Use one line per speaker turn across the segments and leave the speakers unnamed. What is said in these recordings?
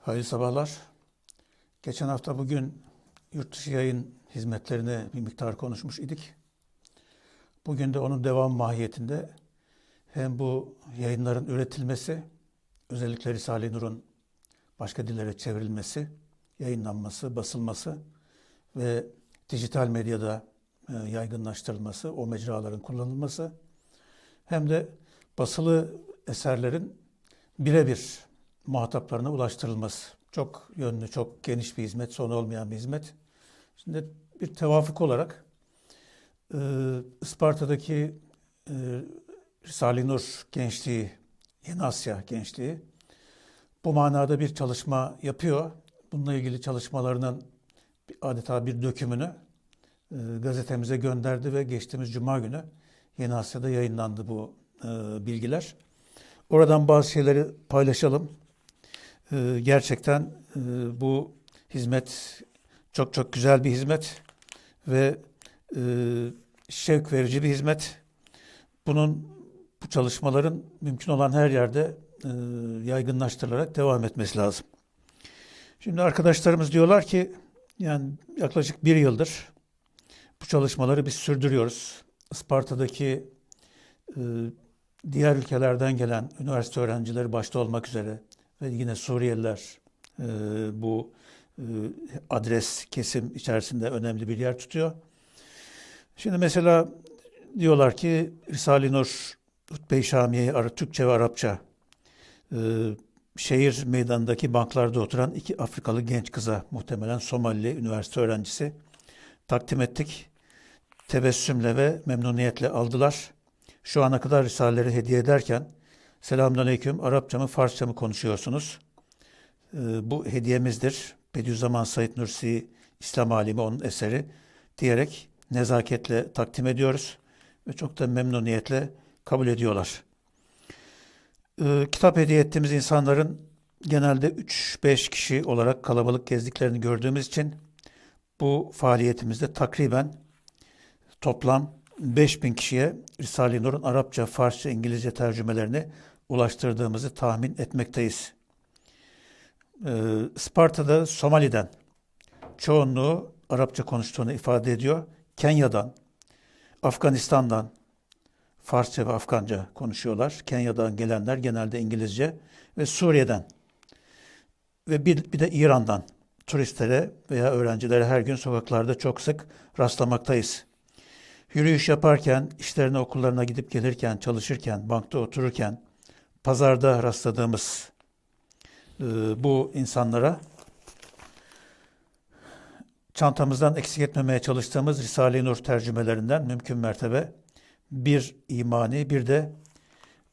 Hayırlı sabahlar. Geçen hafta bugün yurt dışı yayın hizmetlerini bir miktar konuşmuş idik. Bugün de onun devam mahiyetinde hem bu yayınların üretilmesi, özellikle Risale-i Nur'un başka dillere çevrilmesi, yayınlanması, basılması ve dijital medyada e, yaygınlaştırılması, o mecraların kullanılması hem de basılı eserlerin birebir muhataplarına ulaştırılması. Çok yönlü, çok geniş bir hizmet, sonu olmayan bir hizmet. Şimdi bir tevafuk olarak e, Isparta'daki e, Risale-i Nur gençliği, Yeni Asya gençliği bu manada bir çalışma yapıyor. Bununla ilgili çalışmalarının adeta bir dökümünü e, gazetemize gönderdi ve geçtiğimiz Cuma günü Yeni Asya'da yayınlandı bu e, bilgiler. Oradan bazı şeyleri paylaşalım. E, gerçekten e, bu hizmet çok çok güzel bir hizmet ve e, şevk verici bir hizmet. Bunun bu çalışmaların mümkün olan her yerde e, yaygınlaştırılarak devam etmesi lazım. Şimdi arkadaşlarımız diyorlar ki yani yaklaşık bir yıldır bu çalışmaları biz sürdürüyoruz. Isparta'daki e, diğer ülkelerden gelen üniversite öğrencileri başta olmak üzere ve yine Suriyeliler e, bu e, adres kesim içerisinde önemli bir yer tutuyor. Şimdi mesela diyorlar ki Risale-i Nur Hutbe-i Şamiye'yi Türkçe ve Arapça e, şehir meydanındaki banklarda oturan iki Afrikalı genç kıza muhtemelen Somalili üniversite öğrencisi takdim ettik. Tebessümle ve memnuniyetle aldılar. Şu ana kadar risaleleri hediye ederken Selamünaleyküm Arapça mı Farsça mı konuşuyorsunuz? Ee, bu hediyemizdir. Bediüzzaman Said Nursi İslam alimi onun eseri diyerek nezaketle takdim ediyoruz ve çok da memnuniyetle kabul ediyorlar. Ee, kitap hediye ettiğimiz insanların genelde 3-5 kişi olarak kalabalık gezdiklerini gördüğümüz için bu faaliyetimizde takriben toplam 5000 kişiye Risale-i Nur'un Arapça, Farsça, İngilizce tercümelerini ulaştırdığımızı tahmin etmekteyiz. Ee, Sparta'da Somali'den çoğunluğu Arapça konuştuğunu ifade ediyor. Kenya'dan, Afganistan'dan Farsça ve Afganca konuşuyorlar. Kenya'dan gelenler genelde İngilizce ve Suriye'den ve bir, bir de İran'dan turistlere veya öğrencilere her gün sokaklarda çok sık rastlamaktayız. Yürüyüş yaparken, işlerine okullarına gidip gelirken, çalışırken, bankta otururken, pazarda rastladığımız e, bu insanlara çantamızdan eksik etmemeye çalıştığımız Risale-i Nur tercümelerinden mümkün mertebe bir imani bir de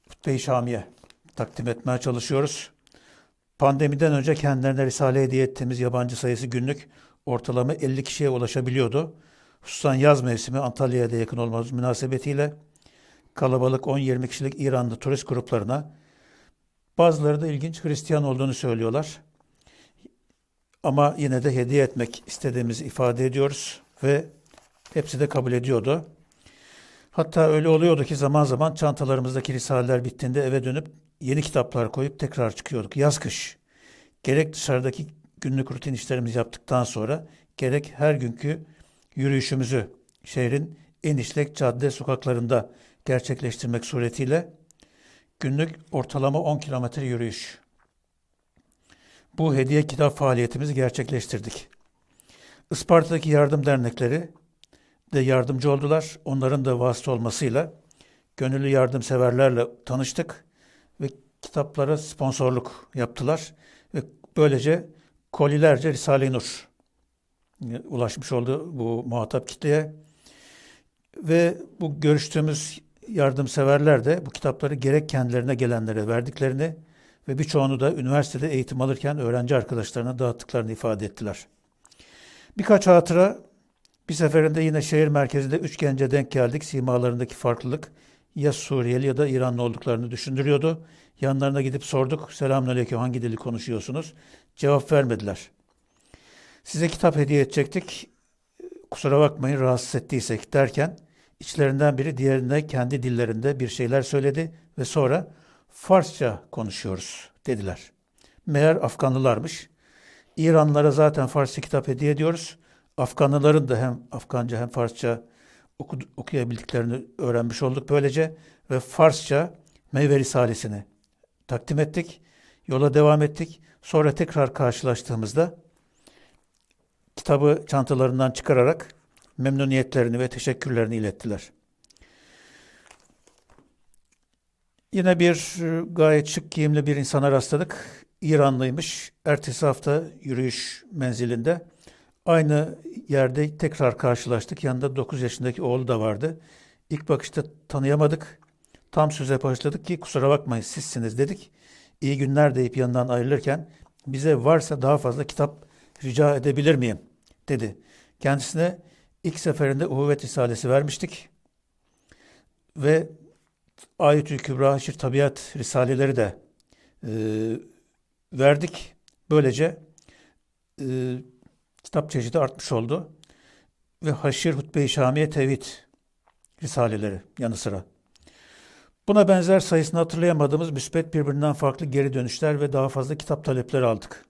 Hutbe-i Şamiye takdim etmeye çalışıyoruz. Pandemiden önce kendilerine Risale hediye ettiğimiz yabancı sayısı günlük ortalama 50 kişiye ulaşabiliyordu. Hususan yaz mevsimi Antalya'ya da yakın olmamız münasebetiyle kalabalık 10-20 kişilik İranlı turist gruplarına bazıları da ilginç Hristiyan olduğunu söylüyorlar. Ama yine de hediye etmek istediğimizi ifade ediyoruz ve hepsi de kabul ediyordu. Hatta öyle oluyordu ki zaman zaman çantalarımızdaki risaleler bittiğinde eve dönüp yeni kitaplar koyup tekrar çıkıyorduk. Yaz kış. Gerek dışarıdaki günlük rutin işlerimizi yaptıktan sonra gerek her günkü yürüyüşümüzü şehrin en işlek cadde sokaklarında gerçekleştirmek suretiyle günlük ortalama 10 kilometre yürüyüş. Bu hediye kitap faaliyetimizi gerçekleştirdik. Isparta'daki yardım dernekleri de yardımcı oldular. Onların da vasıta olmasıyla gönüllü yardımseverlerle tanıştık ve kitaplara sponsorluk yaptılar ve böylece kolilerce Risale-i Nur ulaşmış oldu bu muhatap kitleye. Ve bu görüştüğümüz yardımseverler de bu kitapları gerek kendilerine gelenlere verdiklerini ve birçoğunu da üniversitede eğitim alırken öğrenci arkadaşlarına dağıttıklarını ifade ettiler. Birkaç hatıra bir seferinde yine şehir merkezinde üç gence denk geldik. Simalarındaki farklılık ya Suriyeli ya da İranlı olduklarını düşündürüyordu. Yanlarına gidip sorduk. Selamünaleyküm hangi dili konuşuyorsunuz? Cevap vermediler. Size kitap hediye edecektik. Kusura bakmayın rahatsız ettiysek derken içlerinden biri diğerine kendi dillerinde bir şeyler söyledi ve sonra Farsça konuşuyoruz dediler. Meğer Afganlılarmış. İranlılara zaten Farsça kitap hediye ediyoruz. Afganlıların da hem Afganca hem Farsça oku- okuyabildiklerini öğrenmiş olduk böylece. Ve Farsça Meyve Risalesini takdim ettik. Yola devam ettik. Sonra tekrar karşılaştığımızda kitabı çantalarından çıkararak memnuniyetlerini ve teşekkürlerini ilettiler. Yine bir e, gayet şık giyimli bir insana rastladık. İranlıymış. Ertesi hafta yürüyüş menzilinde aynı yerde tekrar karşılaştık. Yanında 9 yaşındaki oğlu da vardı. İlk bakışta tanıyamadık. Tam söze başladık ki kusura bakmayın sizsiniz dedik. İyi günler deyip yanından ayrılırken bize varsa daha fazla kitap rica edebilir miyim dedi. Kendisine ilk seferinde Uhuvvet Risalesi vermiştik. Ve Ayetül Kübra, Haşir Tabiat Risaleleri de e, verdik. Böylece e, kitap çeşidi artmış oldu. Ve Haşir Hutbe-i Şamiye Tevhid Risaleleri yanı sıra. Buna benzer sayısını hatırlayamadığımız müspet birbirinden farklı geri dönüşler ve daha fazla kitap talepleri aldık.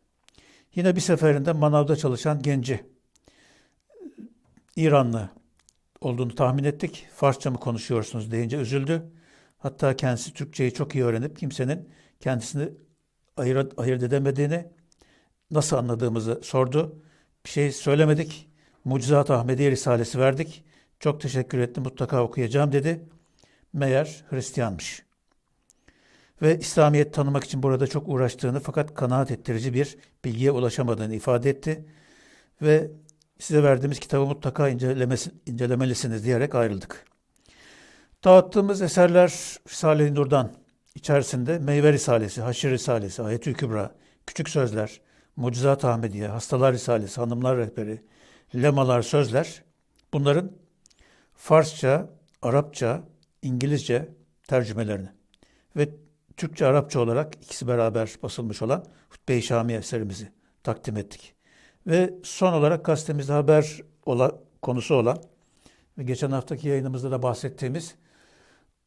Yine bir seferinde manavda çalışan genci İranlı olduğunu tahmin ettik. Farsça mı konuşuyorsunuz deyince üzüldü. Hatta kendisi Türkçeyi çok iyi öğrenip kimsenin kendisini ayırt, ayırt edemediğini nasıl anladığımızı sordu. Bir şey söylemedik. Mucizat Ahmediye Risalesi verdik. Çok teşekkür ettim mutlaka okuyacağım dedi. Meğer Hristiyanmış. Ve İslamiyet tanımak için burada çok uğraştığını fakat kanaat ettirici bir bilgiye ulaşamadığını ifade etti. Ve size verdiğimiz kitabı mutlaka incelemelisiniz diyerek ayrıldık. Dağıttığımız eserler Risale-i Nur'dan içerisinde Meyve Risalesi, Haşir Risalesi, Ayetül Kübra, Küçük Sözler, Mucizat Ahmediye, Hastalar Risalesi, Hanımlar Rehberi, Lemalar, Sözler bunların Farsça, Arapça, İngilizce tercümelerini ve Türkçe, Arapça olarak ikisi beraber basılmış olan Hutbe-i Şamiye eserimizi takdim ettik. Ve son olarak gazetemizde haber ola, konusu olan ve geçen haftaki yayınımızda da bahsettiğimiz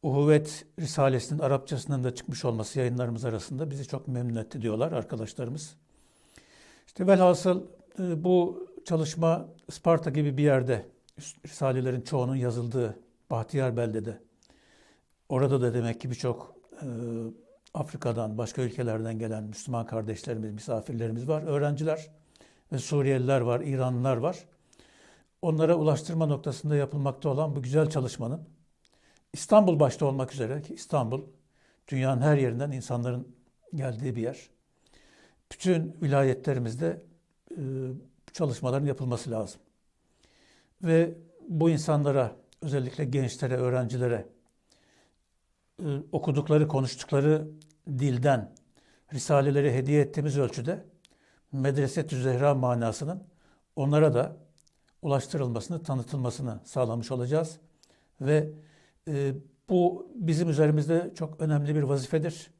Uhuvvet Risalesi'nin Arapçasının da çıkmış olması yayınlarımız arasında bizi çok memnun etti diyorlar arkadaşlarımız. İşte velhasıl e, bu çalışma Sparta gibi bir yerde Risalelerin çoğunun yazıldığı Bahtiyar Belde'de. Orada da demek ki birçok e, Afrika'dan, başka ülkelerden gelen Müslüman kardeşlerimiz, misafirlerimiz var, öğrenciler Suriyeliler var, İranlılar var. Onlara ulaştırma noktasında yapılmakta olan bu güzel çalışmanın İstanbul başta olmak üzere ki İstanbul dünyanın her yerinden insanların geldiği bir yer. Bütün vilayetlerimizde e, çalışmaların yapılması lazım. Ve bu insanlara özellikle gençlere, öğrencilere e, okudukları, konuştukları dilden risaleleri hediye ettiğimiz ölçüde Medreset-ü Zehra manasının onlara da ulaştırılmasını, tanıtılmasını sağlamış olacağız. Ve e, bu bizim üzerimizde çok önemli bir vazifedir.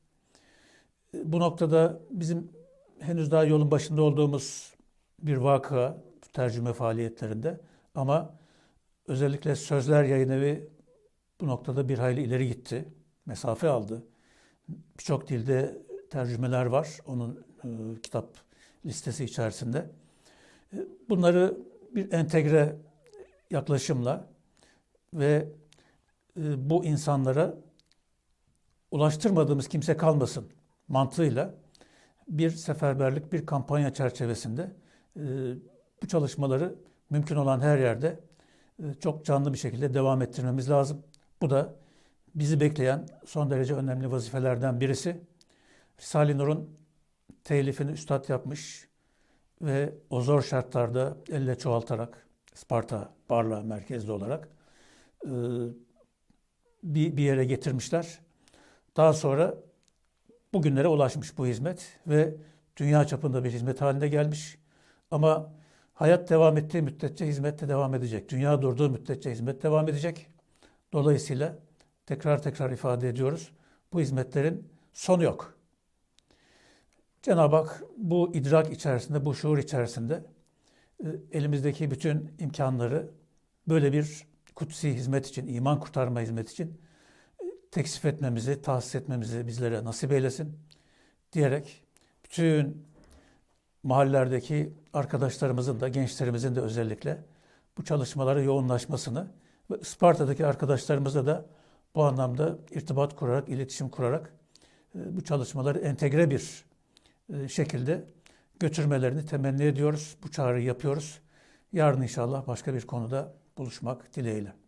E, bu noktada bizim henüz daha yolun başında olduğumuz bir vaka tercüme faaliyetlerinde ama özellikle Sözler Yayın Evi bu noktada bir hayli ileri gitti. Mesafe aldı. Birçok dilde tercümeler var onun e, kitap listesi içerisinde. E, bunları bir entegre yaklaşımla ve e, bu insanlara ulaştırmadığımız kimse kalmasın mantığıyla bir seferberlik, bir kampanya çerçevesinde e, bu çalışmaları mümkün olan her yerde çok canlı bir şekilde devam ettirmemiz lazım. Bu da bizi bekleyen son derece önemli vazifelerden birisi. Risale-i Nur'un telifini üstad yapmış ve o zor şartlarda elle çoğaltarak Sparta Barla merkezli olarak e, bir, bir yere getirmişler. Daha sonra bugünlere ulaşmış bu hizmet ve dünya çapında bir hizmet haline gelmiş. Ama hayat devam ettiği müddetçe hizmet de devam edecek. Dünya durduğu müddetçe hizmet devam edecek. Dolayısıyla tekrar tekrar ifade ediyoruz. Bu hizmetlerin sonu yok. Cenab-ı Hak bu idrak içerisinde, bu şuur içerisinde e, elimizdeki bütün imkanları böyle bir kutsi hizmet için, iman kurtarma hizmet için e, teksif etmemizi, tahsis etmemizi bizlere nasip eylesin diyerek bütün mahallelerdeki arkadaşlarımızın da gençlerimizin de özellikle bu çalışmalara yoğunlaşmasını ve Isparta'daki arkadaşlarımızla da bu anlamda irtibat kurarak, iletişim kurarak e, bu çalışmaları entegre bir şekilde götürmelerini temenni ediyoruz. Bu çağrıyı yapıyoruz. Yarın inşallah başka bir konuda buluşmak dileğiyle.